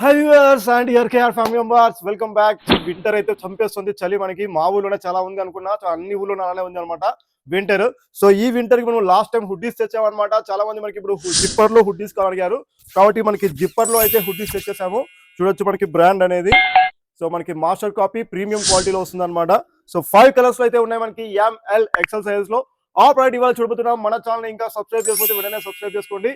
Hi viewers and here KR family members welcome back winter అయితే చంపేస్తుంది. చలి మనకి మా ఊళ్ళోనే చాలా ఉంది అనుకున్నా. అన్ని ఊళ్ళో అలానే ఉంది అనమాట. వింటర్ సో ఈ వింటర్కి మనం లాస్ట్ టైం హుడ్డీస్ తెచ్చామన్నమాట. చాలా మంది మనకి ఇప్పుడు జిప్పర్లో హుడ్డీస్ అడిగారు కాబట్టి మనకి జిప్పర్లో అయితే హుడ్డీస్ తెచ్చేసాము. చూడొచ్చు మనకి బ్రాండ్ అనేది. సో మనకి మాస్టర్ కాపీ ప్రీమియం క్వాలిటీలో వస్తుంది అనమాట సో ఫైవ్ కలర్స్లో అయితే ఉన్నాయి మనకి ఎంఎల్ ఎక్సెల్ సైజ్లో. ఆ ప్రోడక్ట్ ఇవాళ చూడబోతున్నాం. మన ఛానల్ ఇంకా సబ్స్క్రైబ్ చేసుకుంటే వెంటనే సబ్స్క్రైబ్ చేసుకోండి.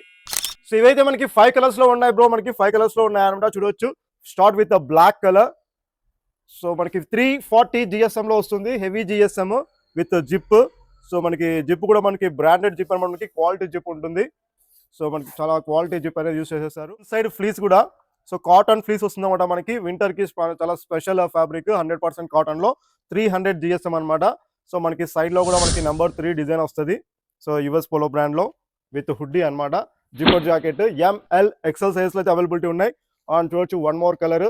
సో ఇవైతే మనకి ఫైవ్ కలర్స్లో ఉన్నాయి బ్రో మనకి ఫైవ్ కలర్స్లో ఉన్నాయి అనమాట చూడొచ్చు start with black colour so మనకి త్రీ ఫార్టీ జిఎస్ఎం లో వస్తుంది. Heavy GSM with zip so మనకి జిప్ కూడా మనకి బ్రాండెడ్ జిప్ అనమాట మనకి క్వాలిటీ జిప్ ఉంటుంది. సో మనకి చాలా క్వాలిటీ జిప్ అనేది యూస్ చేసేసారు. సైడ్ ఫ్లీస్ కూడా. సో కాటన్ ఫ్లీస్ వస్తుంది అనమాట మనకి. వింటర్కి చాలా స్పెషల్ ఫ్యాబ్రిక్ హండ్రెడ్ పర్సెంట్ కాటన్లో త్రీ హండ్రెడ్ జిఎస్ఎం అనమాట సో మనకి సైడ్లో కూడా మనకి నెంబర్ త్రీ డిజైన్ వస్తుంది. సో యుఎస్ పోలో బ్రాండ్లో విత్ హుడ్డీ అన్నమాట. Zipper jacket M L XL సైజ్లో అయితే అవైలబిలిటీ ఉన్నాయి. అండ్ చూడొచ్చు వన్ మోర్ కలర్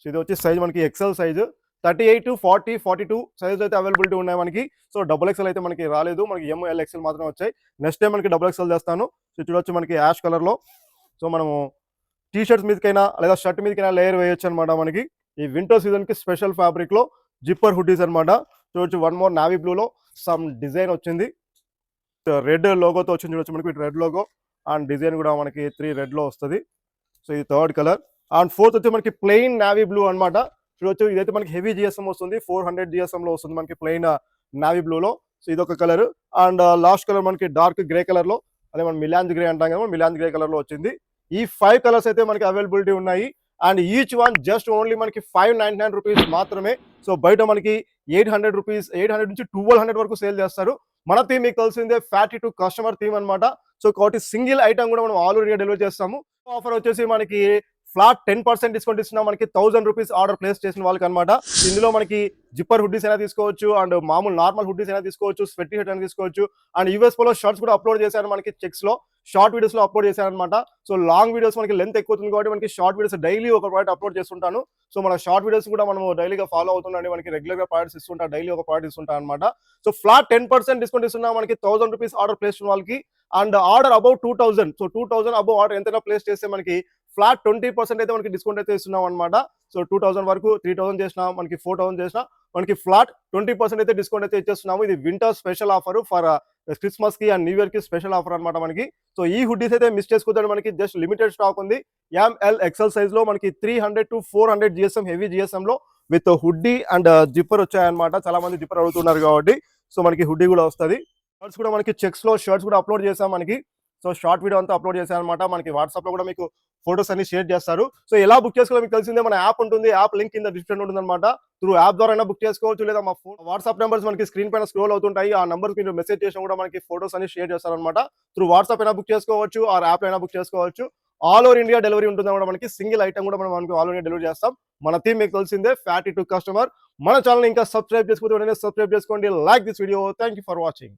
సో ఇది వచ్చి సైజ్ మనకి XL size thirty eight forty forty two size అయితే అవైలబిలిటీ ఉన్నాయి మనకి. సో డబుల్ ఎక్సెల్ అయితే మనకి రాలేదు. మనకి ఎంఎల్ ఎక్సెల్ మాత్రమే వచ్చాయి. నెక్స్ట్ టైం మనకి డబుల్ ఎక్సెల్ చేస్తాను. సో చూడొచ్చు మనకి యాష్ కలర్లో. సో మనము టీ షర్ట్స్ మీదకైనా లేదా షర్ట్ మీదకైనా లేయర్ వేయొచ్చు అనమాట మనకి. ఈ వింటర్ సీజన్కి స్పెషల్ ఫ్యాబ్రిక్లో జిప్పర్ హుడ్డీస్ అనమాట చూడొచ్చు వన్ మోర్ నావీ బ్లూ లో సమ్ డిజైన్ వచ్చింది. రెడ్ లోగోతో వచ్చింది. చూడొచ్చు మనకి రెడ్ లోగో అండ్ డిజైన్ కూడా మనకి త్రీ రెడ్లో వస్తుంది. సో ఇది థర్డ్ కలర్ అండ్ ఫోర్త్ వచ్చి మనకి ప్లెయిన్ నావీ బ్లూ అన్నమాట. చూడొచ్చు ఇదైతే మనకి హెవీ జిఎస్ఎం వస్తుంది. ఫోర్ హండ్రెడ్ జిఎస్ఎంలో వస్తుంది మనకి ప్లెయిన్ నావీ బ్లూ లో. సో ఇది ఒక colour and uh, last colour మనకి డార్క్ గ్రే కలర్లో. అదే మనం మిలాంజ్ గ్రే అంటాం కదా మిలాంజ్ గ్రే కలర్లో వచ్చింది. ఈ ఫైవ్ కలర్స్ అయితే మనకి అవైలబిలిటీ ఉన్నాయి. And each one just only మనకి ఫైవ్ నైన్టీ నైన్ రూపీస్ మాత్రమే. సో బయట మనకి eight hundred rupees eight hundred నుంచి ట్వెల్వ్ హండ్రెడ్ వరకు సేల్ చేస్తారు. మన థీమ్ మీకు తెలిసిందే ఫ్యాటీ టు కస్టమర్ థీమ్ అన్నమాట. సో కాబట్టి సింగిల్ ఐటమ్ కూడా మనం ఆల్ డెలివరీ చేస్తాము. ఆఫర్ వచ్చేసి మనకి ఫ్లాట్ టెన్ పర్సెంట్ డిస్కౌంట్ ఇస్తున్నాం మనకి థౌసండ్ రూపీస్ ఆర్డర్ ప్లేస్ చేసిన వాళ్ళకి అనమాట ఇందులో మనకి జిప్పర్ హుడ్డీస్ అయినా తీసుకోవచ్చు అండ్ మామూలు నార్మల్ హుడ్డీస్ అయినా తీసుకోవచ్చు స్వెట్ షర్ట్ అయినా తీసుకోవచ్చు అండ్ యూఎస్లో షార్ట్స్ కూడా అప్లోడ్ చేశారు మనకి చెక్స్లో. షార్ట్ వీడియోస్లో అప్లోడ్ చేశారు అనమాట సో లాంగ్ వీడియోస్ మనకి లెంత్ ఎక్కువ అవుతుంది కాబట్టి మనకి షార్ట్ వీడియోస్ డైలీ ఒక ప్రోడక్ట్ అప్లోడ్ చేస్తుంటాను. సో మన షార్ట్ వీడియోస్ కూడా మనం డైలీగా ఫాలో అవుతుందండి మనకి రెగ్యులర్గా ప్రోడక్ట్స్ ఇస్తుంటా డైలీ ఒక ప్రోడక్ట్ ఇస్తుంటా అనమాట so flat ten percent discount ఇస్తున్నా మనకి థౌసండ్ రూపీస్ ఆర్డర్ ప్లేస్ వాళ్ళకి and order above two thousand so two thousand above order ఎంతైనా ప్లేస్ చేస్తే మనకి ఫ్లాట్ ట్వంటీ పర్సెంట్ అయితే మనకి డిస్కౌంట్ అయితే ఇస్తున్నాం అనమాట సో టూ థౌసండ్ వరకు త్రీ థౌసండ్ చేసినా మనకి ఫోర్ థౌసండ్ చేసినా మనకి ఫ్లాట్ ట్వంటీ పర్సెంట్ అయితే డిస్కౌంట్ అయితే ఇచ్చేస్తున్నాము. ఇది వింటర్ స్పెషల్ ఆఫర్ ఫర్ క్రిస్మస్కి అండ్ న్యూ ఇయర్కి స్పెషల్ ఆఫర్ అనమాట మనకి. సో ఈ హుడ్డీస్ అయితే మిస్ చేసుకోవద్దండి మనకి. జస్ట్ లిమిటెడ్ స్టాక్ ఉంది. ఎంఎల్ ఎక్సెల్ సైజ్లో మనకి three hundred to four hundred GSM heavy GSM లో విత్ హుడ్డీ అండ్ జిప్పర్ వచ్చాయన్నమాట. చాలా మంది జిప్పర్ అడుగుతున్నారు కాబట్టి. సో మనకి హుడ్డీ కూడా వస్తుంది. షర్ట్స్ కూడా మనకి చెక్స్లో షర్ట్స్ కూడా అప్లోడ్ చేసాం మనకి. సో షార్ట్ వీడియో అంతా అప్లోడ్ చేశాను అనమాట మనకి వాట్సాప్లో కూడా మీకు ఫోటోస్ అన్ని షేర్ చేస్తారు. సో ఎలా బుక్ చేసుకోవాలో మీకు తెలిసిందే మన యాప్ ఉంటుంది. యాప్ లింక్ కింద డిస్క్రిప్షన్ ఉంటుంది అనమాట త్రూ యాప్ ద్వారా బుక్ చేసుకోవచ్చు. లేదా మా ఫోన్ వాట్సాప్ నెంబర్స్ మనకి స్క్రీన్ పైన స్క్రోల్ అవుతుంటాయి. ఆ నెంబర్స్ మీరు మెసేజ్ చేసిన కూడా మనకి ఫోటోస్ అన్ని షేర్ చేస్తారనమాట త్రూ వాట్సాప్ అయినా బుక్ చేసుకోవచ్చు. ఆ యాప్ అయినా బుక్ చేసుకోవచ్చు. ఆల్ ఓవర్ ఇండియా డెలివరీ ఉంటుంది అనమాట మనకి. సింగిల్ ఐటమ్ కూడా మనం మనకి ఆల్ ఓవర్ డెలివరీ చేస్తాం. మన థీమ్ మీకు తెలిసిందే ఫ్యాటీ టు కస్టమర్. మన ఛానల్ ఇంకా సబ్స్క్రైబ్ చేసుకోవచ్చు వెంటనే సబ్స్క్రైబ్ చేసుకోండి. Like this video. Thank you for watching.